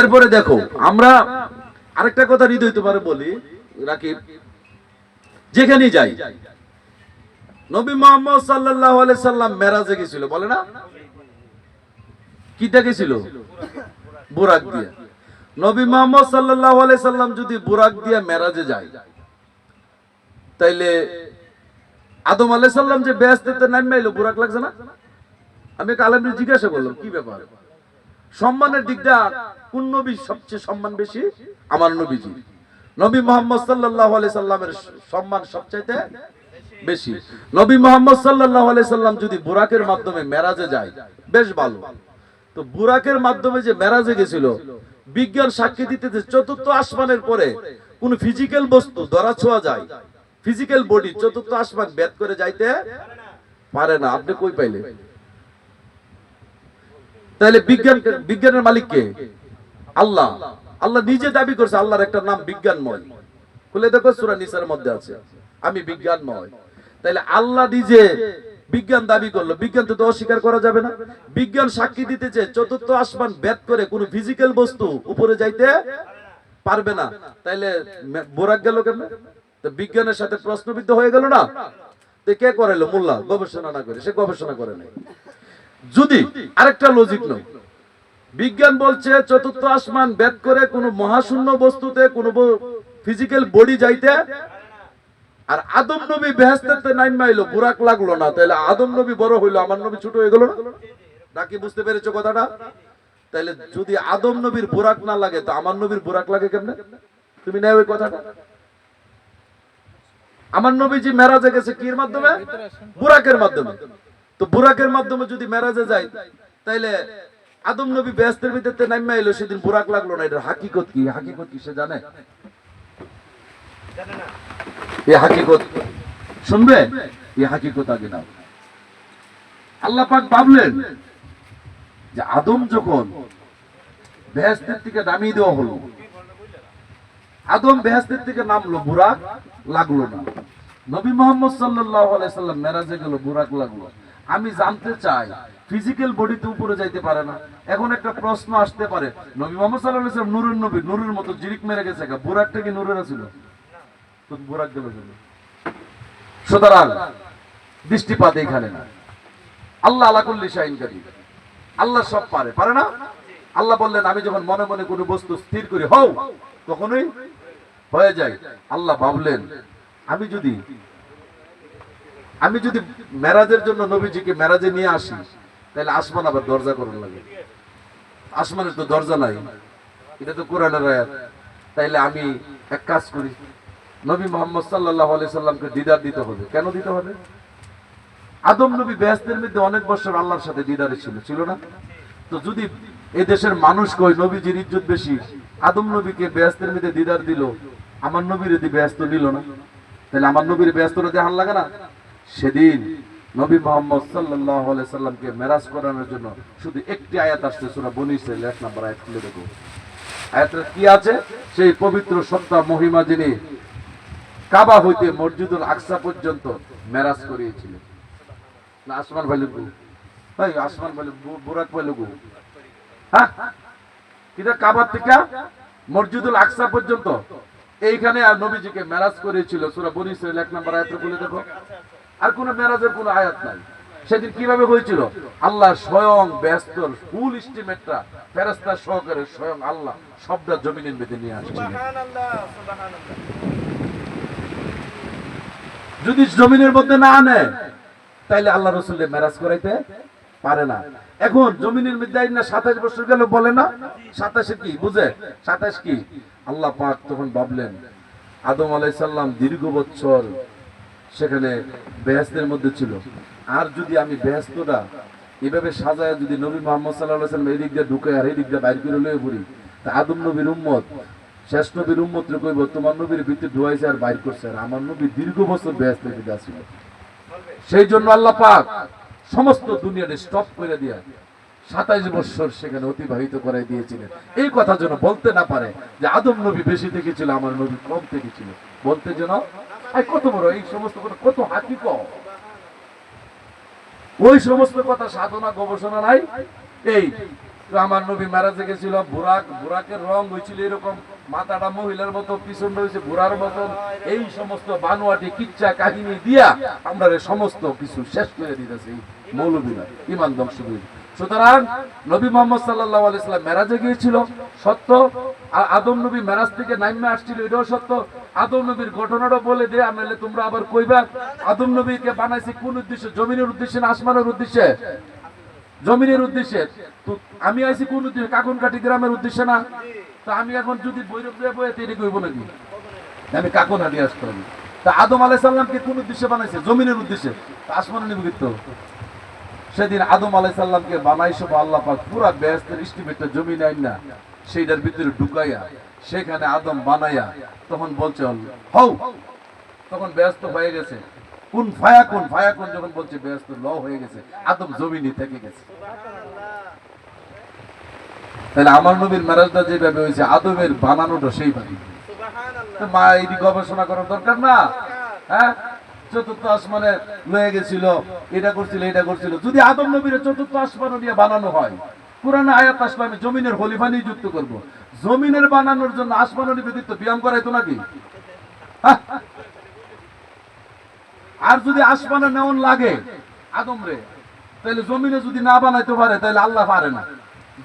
এরপরে দেখো, আমরা আরেকটা কথা হৃদয় তোমার বলি, রাকিব। যেখানেই যাই। নবী মোহাম্মদ আলাইহি সাল্লাম মেরাজে গেছিল, বলে না? কিটা গেছিল? বুরাক দিয়ে। নবী মোহাম্মদ আলাইহি সাল্লাম যদি বুরাক দিয়ে মেরাজে যায়, তাইলে আদম আলাইহিস সালাম যে বেহেশতে নামে বুরাক লাগছে না? আমি কালামে জিজ্ঞাসা করলাম, কি ব্যাপার? সম্মানের দিকটা কোন নবী সবচেয়ে সম্মান বেশি? আমার নবীজি। নবী মোহাম্মদ আলাইহি সাল্লামের সম্মান সবচাইতে বেশি। নবী মোহাম্মদ আলাইহি সাল্লাম যদি বুরাকের মাধ্যমে মেরাজে যায়, বেশ ভালো। তো বুরাকের মাধ্যমে যে মেরাজে গেছিল, বিজ্ঞান সাক্ষী দিতে চতুর্থ আসমানের পরে কোন ফিজিক্যাল বস্তু ধরা ছোঁয়া যায় ফিজিক্যাল বডি চতুর্থ আসমান বেদ করে যাইতে পারে না। আপনি কই পাইলে তাহলে বিজ্ঞান বিজ্ঞানের মালিক কে? আল্লাহ। আল্লাহ নিজে দাবি করছে, আল্লাহর একটা নাম বিজ্ঞানময়। খুলে দেখো, সূরা নিসার মধ্যে আছে। আমি বিজ্ঞানময়। তাহলে আল্লাহ নিজে বিজ্ঞান দাবি করল। বিজ্ঞান তো অস্বীকার করা যাবে না। বিজ্ঞান সাক্ষী দিতেছে চতুর্থ আসমান বেদ করে কোন ফিজিক্যাল বস্তু উপরে যাইতে পারবে না। তাইলে বোরাক গেল কেমনে? বিজ্ঞানের সাথে প্রশ্নবিদ্ধ হয়ে গেল না? কে করাইলো? মোল্লা। গবেষণা না করে। সে গবেষণা করে নাই। যদি আরেকটা লজিক নয় বিজ্ঞান বলছে চতুর্থ আসমান বেদ করে কোন মহাশূন্য বস্তুতে কোন ফিজিক্যাল বডি যাইতে আর আদম নবী বেহেস্তেতে নাইম মাইলো, বুরাক লাগল না। তাহলে আদম নবী বড় হইল, আমার নবী ছোট হয়ে গেল না? নাকি বুঝতে পেরেছ কথাটা? তাহলে যদি আদম নবীর বুরাক না লাগে, তো আমার নবীর বুরাক লাগে কেমনে? তুমি নেই ওই কথাটা। আমার নবী নবীজি মেরাজে গেছে কির মাধ্যমে? বুরাকের মাধ্যমে। তো বুরাকের মাধ্যমে যদি মেরাজে যায়, তাইলে আদম নবী ব্যস্তের ভিতরে নাইমা এলো সেদিন বুরাক লাগল না এটা হাকিকত কি? হাকিকত কি সে জানে? হাকিকত, শুনবে? এ হাকিকত আগে নাও। আল্লাহ পাক ভাবলেন যে আদম যখন বেহেস্তের থেকে নামিয়ে দেওয়া হলো, আদম বেহেস্তের থেকে নামলো, বুরাক লাগল না। নবী মোহাম্মদ সাল্লাল্লাহু আলাইহি সাল্লাম মেরাজে গেল, বুরাক লাগল। আমি জানতে চাই ফিজিক্যাল বডিতে উপরে যাইতে পারে না। এখন একটা প্রশ্ন আসতে পারে, নবী মোহাম্মদ সাল্লাল্লাহু আলাইহি সাল্লাম নূরের নবী, নূরের মতো জিরিক মেরে গেছে। বুরাকটা কি নূরের ছিল? তো বুরাক কেন? সুতরাং, দৃষ্টিপাত এখানে না। আল্লাহ আলা কুল্লি শাইন কাদির। আল্লাহ সব পারে পারে না? আল্লাহ বললেন, আমি যখন মনে মনে কোনো বস্তু স্থির করি, হও, তখনই হয়ে যায়। আল্লাহ ভাবলেন, আমি যদি আমি যদি মেরাজের জন্য নবীজিকে মেরাজে নিয়ে আসি, তাহলে আসমান আবার দরজা করার লাগে। আসমানের তো দরজা নাই। এটা তো কোরআনের তাইলে আমি এক কাজ করি, নবী মোহাম্মদ সাল্লাল্লাহু আলাইহি সাল্লামকে দিদার দিতে হবে। কেন দিতে হবে? আদম নবী ব্যস্তের মধ্যে অনেক বছর আল্লাহর সাথে দিদারে ছিল ছিল না? তো যদি এ দেশের মানুষ কই নবীজির ইজ্জত বেশি আদম নবীকে ব্যস্তের মধ্যে দিদার দিল, আমার নবীর ব্যস্ত নিল না। তাহলে আমার নবীর ব্যস্তরা দেহান লাগে না? সেদিন নবী মোহাম্মদ আলাইহি সাল্লামকে মেরাজ করানোর জন্য শুধু একটি আয়াত আসছে, সূরা বনী ইসরাইল এক নম্বর আয়াত খুলে দেখো। আয়াতে কি আছে? সেই পবিত্র সত্তা মহিমা যিনি কাবা হইতে মসজিদুল আকসা পর্যন্ত মেরাজ করিয়েছিলেন। না, আসমান ভাইলু গু। ভাই, আসমান ভাইলু বুরাক ভাইলু গু। হ্যাঁ? কিটা কাবার থেকে মসজিদুল আকসা পর্যন্ত? এইখানে আর নবীজিকে মেরাজ করেছিল সূরা বনী ইসরাইল এক নম্বর আয়াতে খুলে দেখো। আর কোনো মেরাজের কোনো আয়াত নাই। সেদিন কীভাবে হয়েছিল? আল্লাহ স্বয়ং ব্যস্ত ফুল এস্টিমেটটা ফেরেস্তা সহকারে স্বয়ং আল্লাহ সবটা জমিনের মেতে নিয়ে আসছিলেন যদি জমিনের মধ্যে না আনে তাইলে আল্লাহ রসুলের মেরাজ করাইতে পারে না। এখন জমিনের মধ্যে আইন না সাতাশ বছর গেল বলে না? সাতাশে কি? বুঝে? সাতাশ কি? আল্লাহ পাক তখন ভাবলেন আদম আলাইসাল্লাম দীর্ঘ বছর সেখানে বেহেস্তের মধ্যে ছিল। আর যদি আমি বেহেস্তটা এভাবে সাজায় যদি নবী মোহাম্মদ সাল্লাহ সাল্লাম এই দিক দিয়ে ঢুকে আর এই দিক দিয়ে বাইর করে লয়ে পড়ি, তা আদম নবীর উম্মত, শেষ নবীর উম্মত কইব, তোমার নবীর ভিতরে ঢুয়াইছে আর বাইর করছে। আর আমার নবী দীর্ঘ বছর বেহেস্তের ভিতরে আসছিল সেই জন্য আল্লাহ পাক সমস্ত দুনিয়াটা স্টপ করে দিয়ে সাতাইশ বছর সেখানে অতিবাহিত করে দিয়েছিলেন। এই কথা যেন বলতে না পারে যে আদম নবী বেশি থেকে ছিল আমার নবী কম থেকে ছিল বলতে যেন কত বড়? এই সমস্ত কত হাকিক ওই সমস্ত কথা সাধনা, গবেষণা নাই? এই আমার নবী মেরাজে গেছিল, বুরাক, বুরাকের রং হয়েছিল এরকম মহিলার মতো, পিছন হয়েছে বুড়ার মতন। এই সমস্ত বানোয়াটি, কিচ্ছা, কাহিনী দিয়া আমরা সমস্ত কিছু শেষ করে দিতেছি। মৌলবীরা ইমান ধ্বংস সুতরাং নবী মোহাম্মদ সাল্লাহ আলাইসাল্লাম মেরাজে গিয়েছিল, সত্য। আর আদম নবী মেরাজ থেকে নাইমে আসছিল, এটাও সত্য। আদম নবীর ঘটনাটা বলে দে নাহলে তোমরা আবার কইবা, আদম নবীকে বানাইছে কোন উদ্দেশ্যে? জমিনের উদ্দেশ্যে না আসমানের উদ্দেশ্যে? জমিনের উদ্দেশ্যে। তো আমি আইছি কোন উদ্দেশ্যে? কাকুন কাটি গ্রামের উদ্দেশ্যে না। তো আমি এখন যদি বৈরব দিয়ে বয়ে তৈরি করব নাকি? আমি কাকুন হাঁটি আসতে হবে। তা আদম আলাই সাল্লামকে কোন উদ্দেশ্যে বানাইছে? জমিনের উদ্দেশ্যে। তা আসমানে নিবে তো। সেদিন আদম আলাই সাল্লামকে বানাইছো বা আল্লাহ পাক পুরা ব্যস্তের ইস্টিমেটটা জমি নেয় না, সেইটার ভিতরে ঢুকাইয়া সেখানে আদম বানাইয়া তখন বলছে হও। তখন ব্যস্ত হয়ে গেছে। কোন ফায়া কোন ফায়া কোন যখন বলছে, ব্যস্ত ল হয়ে গেছে। আদম জমিনি থেকে গেছে। তাহলে আমার নবীর মেরাজটা যেভাবে হয়েছে, আদমের বানানোটা সেইভাবে। মা, এটি গবেষণা করার দরকার না? হ্যাঁ? চতুর্থ আসমানে লয়ে গেছিল, এটা করছিল এটা করছিল। যদি আদম নবীর চতুর্থ আসমান নিয়ে বানানো হয় কোরআন আয়াত আসলে আমি জমিনের হলিফা যুক্ত করব। জমিনের বানানোর জন্য আসমান নিবেদিত ব্যায়াম করাইতো নাকি? হ্যাঁ? আর যদি আসমানে নেওয়ান লাগে, আদম রে, তাহলে জমিনে যদি না বানাইতে পারে, তাহলে আল্লাহ পারে না।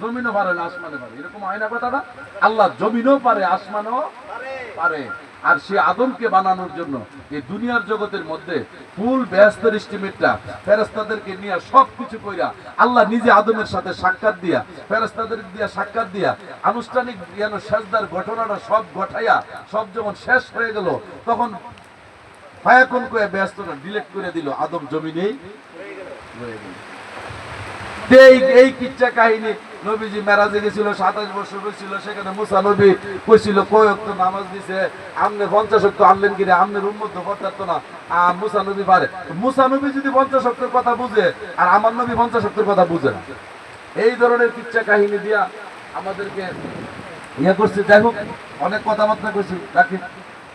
জমিনও পারে না আসমানে পারে। এরকম হয় না কথাটা? আল্লাহ জমিনও পারে, আসমানও পারে। আর সে আদমকে বানানোর জন্য এই দুনিয়ার জগতের মধ্যে ফুল ব্যস্তের এস্টিমেটটা ফেরেস্তাদেরকে নিয়ে সব কিছু কইরা আল্লাহ নিজে আদমের সাথে সাক্ষাৎ দিয়া ফেরেস্তাদের দিয়া সাক্ষাৎ দিয়া আনুষ্ঠানিক যেন শেষদার ঘটনাটা সব ঘটাইয়া সব যখন শেষ হয়ে গেল, তখন ফায়াকুন কয়ে ব্যস্তটা ডিলেট করে দিল, আদম জমিনেই এই কিচ্ছা কাহিনী নবীজি মেরাজে গেছিল সাতাশ বছর হয়েছিল সেখানে মুসা নবী কইছিল কয়েক তো নামাজ দিছে আমনে পঞ্চাশ অক্ট আনলেন কিনা আমনের উন্মত পড়তে না। আহ, মুসা নবী পারে। মুসা নবী যদি পঞ্চাশ অক্টের কথা বুঝে আর আমার নবী পঞ্চাশ অক্টের কথা বুঝে না। এই ধরনের কিচ্ছা কাহিনী দিয়া আমাদেরকে ইয়ে করছে। যাই হোক অনেক কথাবার্তা করছি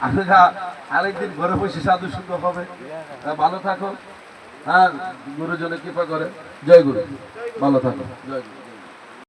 আমরা আরেকদিন ঘরে বসে সাধু সুখ হবে। ভালো থাকো। হ্যাঁ গুরুজনে কৃপা করে। জয় গুরু। ভালো থাকো। জয় গুরু।